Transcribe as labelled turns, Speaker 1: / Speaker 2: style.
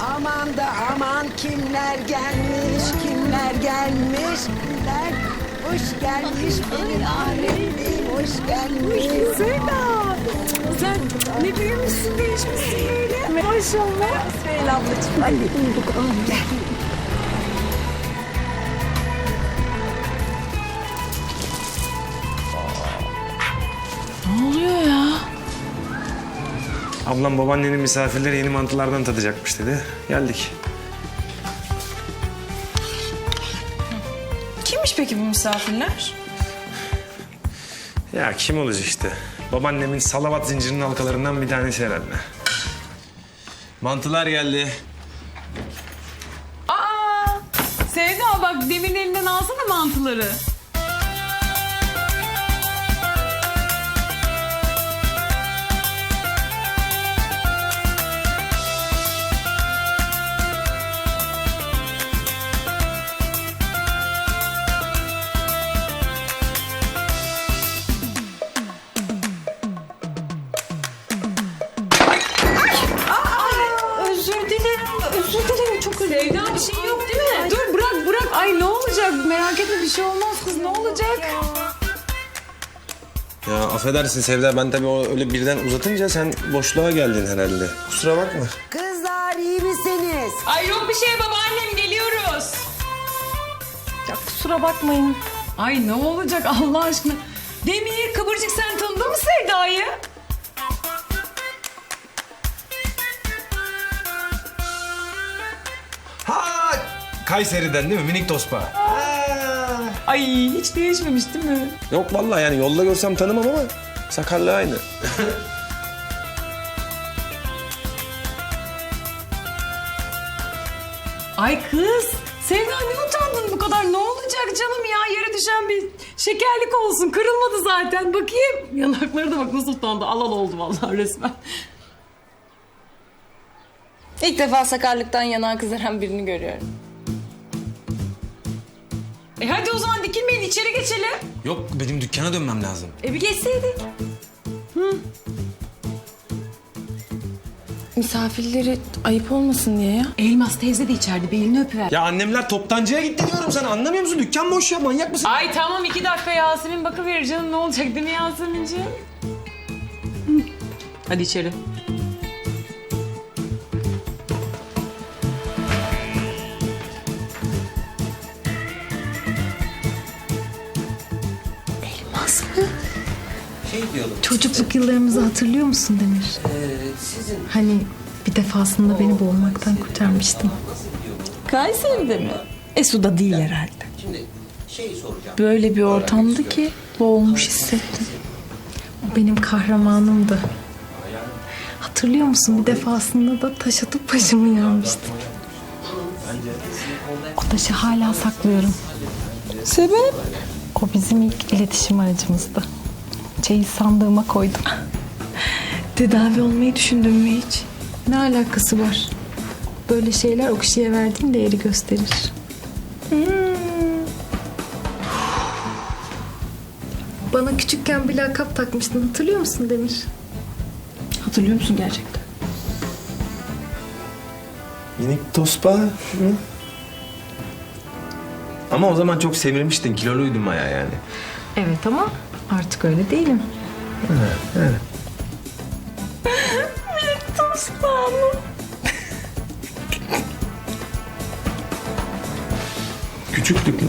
Speaker 1: Aman da aman kimler gelmiş, kimler gelmiş, kimler hoş gelmiş benim alemim, hoş gelmiş.
Speaker 2: Zeyda. Sen ne büyümüşsün değişmişsin böyle. Maşallah. Süheyla ablacığım.
Speaker 1: Hadi bulduk gel.
Speaker 3: Ablam babaannenin misafirleri yeni mantılardan tadacakmış dedi. Geldik.
Speaker 2: Kimmiş peki bu misafirler?
Speaker 3: Ya kim olacak işte? Babaannemin salavat zincirinin halkalarından bir tanesi herhalde. Mantılar geldi.
Speaker 2: Aa! Sevda bak Demir'in elinden alsana mantıları. Sevda bir şey yok değil mi? Dur bırak bırak. Ay ne olacak? Merak etme bir şey olmaz kız. Ne olacak?
Speaker 3: Ya affedersin Sevda ben tabii o öyle birden uzatınca sen boşluğa geldin herhalde. Kusura bakma.
Speaker 1: Kızlar iyi misiniz?
Speaker 2: Ay yok bir şey babaannem geliyoruz. Ya kusura bakmayın. Ay ne olacak Allah aşkına. Demir Kıvırcık sen tanıdın mı Sevda'yı?
Speaker 3: Kayseri'den değil mi? Minik tospa.
Speaker 2: Ay hiç değişmemiş değil mi?
Speaker 3: Yok vallahi yani yolda görsem tanımam ama sakarlığı aynı.
Speaker 2: Ay kız Sevda ne utandın bu kadar? Ne olacak canım ya? Yere düşen bir şekerlik olsun. Kırılmadı zaten. Bakayım. Yanakları da bak nasıl utandı. Alal oldu vallahi resmen.
Speaker 4: İlk defa sakarlıktan yanağı kızaran birini görüyorum.
Speaker 2: E hadi o zaman dikilmeyin içeri geçelim.
Speaker 3: Yok benim dükkana dönmem lazım.
Speaker 2: E bir geçseydik.
Speaker 4: Misafirleri ayıp olmasın diye ya.
Speaker 2: Elmas teyze de içeride bir elini öpüver.
Speaker 3: Ya annemler toptancıya gitti diyorum sana anlamıyor musun? Dükkan boş ya manyak mısın?
Speaker 2: Ay tamam iki dakika Yasemin bakıverir canım ne olacak değil mi Yasemin'ciğim? Hı. Hadi içeri.
Speaker 5: Çocukluk yıllarımızı hatırlıyor musun Demir? Hani bir defasında beni boğulmaktan kurtarmıştın.
Speaker 4: Kayseri'de mi? E suda değil herhalde. Böyle bir ortamdı ki boğulmuş hissettim.
Speaker 5: O benim kahramanımdı. Hatırlıyor musun bir defasında da taş atıp başımı yarmıştın. O taşı hala saklıyorum.
Speaker 4: Sebep?
Speaker 5: O bizim ilk iletişim aracımızdı. Çeyiz sandığıma koydum. Tedavi olmayı düşündün mü hiç? Ne alakası var? Böyle şeyler o kişiye verdiğin değeri gösterir. Hmm. Bana küçükken bir lakap takmıştın hatırlıyor musun Demir?
Speaker 4: Hatırlıyor musun gerçekten?
Speaker 3: Minik tospa. Hı? Ama o zaman çok semirmiştin. Kiloluydun baya yani.
Speaker 5: Evet ama artık öyle değilim.
Speaker 3: Küçüktük mü?